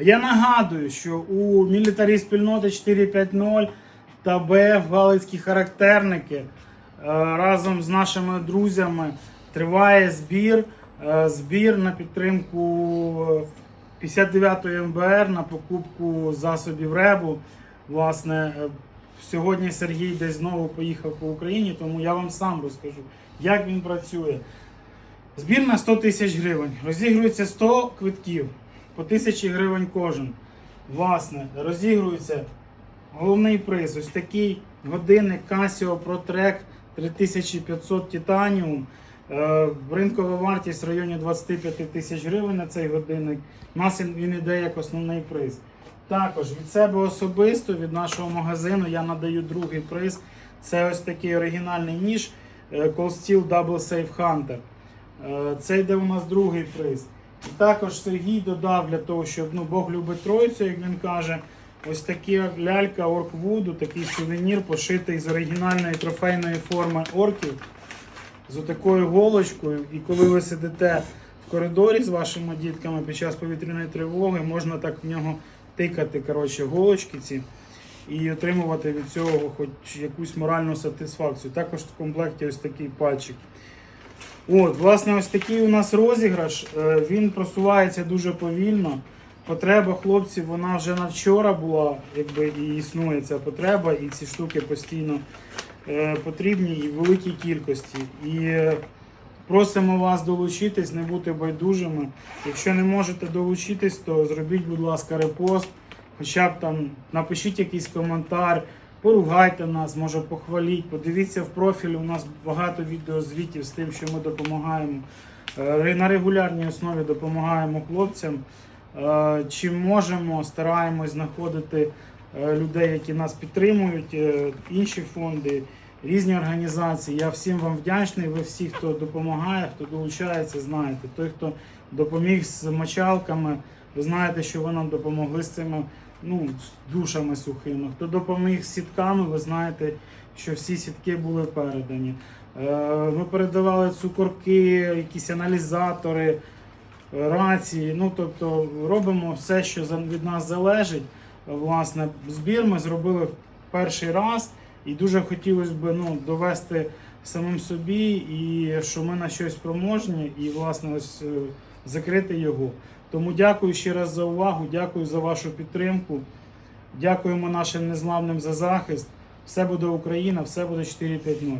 Я нагадую, що у мілітарі спільноти 450 та БФ Галицькі характерники е, разом з нашими друзями триває збір. е, Збір на підтримку е, 59-ї МБР на покупку засобів РЕБу. Власне, е, сьогодні Сергій десь знову поїхав по Україні, тому я вам сам розкажу, як він працює. Збір на 100 тисяч гривень. Розігрується 100 квитків по 1000 гривень кожен. Власне, розігрується головний приз. Ось такий годинник Casio ProTrack 3500 Titanium. Е, Ринкова вартість в районі 25 тисяч гривень на цей годинник. У нас він- він іде як основний приз. Також від себе особисто, від нашого магазину, я надаю другий приз. Це ось такий оригінальний ніж е, Cold Steel Double Safe Hunter. Е, Це йде у нас другий приз. Також Сергій додав для того, щоб ну, Бог любить Тройцю, як він каже, ось такі лялька Орквуду, такий сувенір, пошитий з оригінальної трофейної форми орків, з отакою голочкою. І коли ви сидите в коридорі з вашими дітками під час повітряної тривоги, можна так в нього тикати коротше, голочки ці і отримувати від цього хоч якусь моральну сатисфакцію. Також в комплекті ось такий пальчик. От, власне, ось такий у нас розіграш. Е, Він просувається дуже повільно. Потреба хлопців, вона вже на вчора була, якби і існує ця потреба, і ці штуки постійно е, потрібні і в великій кількості. І е, просимо вас долучитись, не бути байдужими. Якщо не можете долучитись, то зробіть, будь ласка, репост, хоча б там напишіть якийсь коментар, поругайте нас, може похваліть, подивіться в профілі. У нас багато відеозвітів з тим, що ми допомагаємо. Е, На регулярній основі допомагаємо хлопцям. Чи можемо, стараємось знаходити е, людей, які нас підтримують, е, інші фонди, різні організації. Я всім вам вдячний. Ви всі, хто допомагає, хто долучається, знаєте. Той, хто допоміг з мочалками, ви знаєте, що ви нам допомогли з цими ну, душами сухими. Хто допоміг з сітками, ви знаєте, що всі сітки були передані. Е, Ми передавали цукорки, якісь аналізатори, рації. Ну, тобто робимо все, що від нас залежить. Власне, збір ми зробили в перший раз, і дуже хотілося б ну, довести самим собі, і що ми на щось спроможні, і власне ось е, закрити його. Тому дякую ще раз за увагу, дякую за вашу підтримку. Дякуємо нашим незламним за захист. Все буде Україна, все буде 450.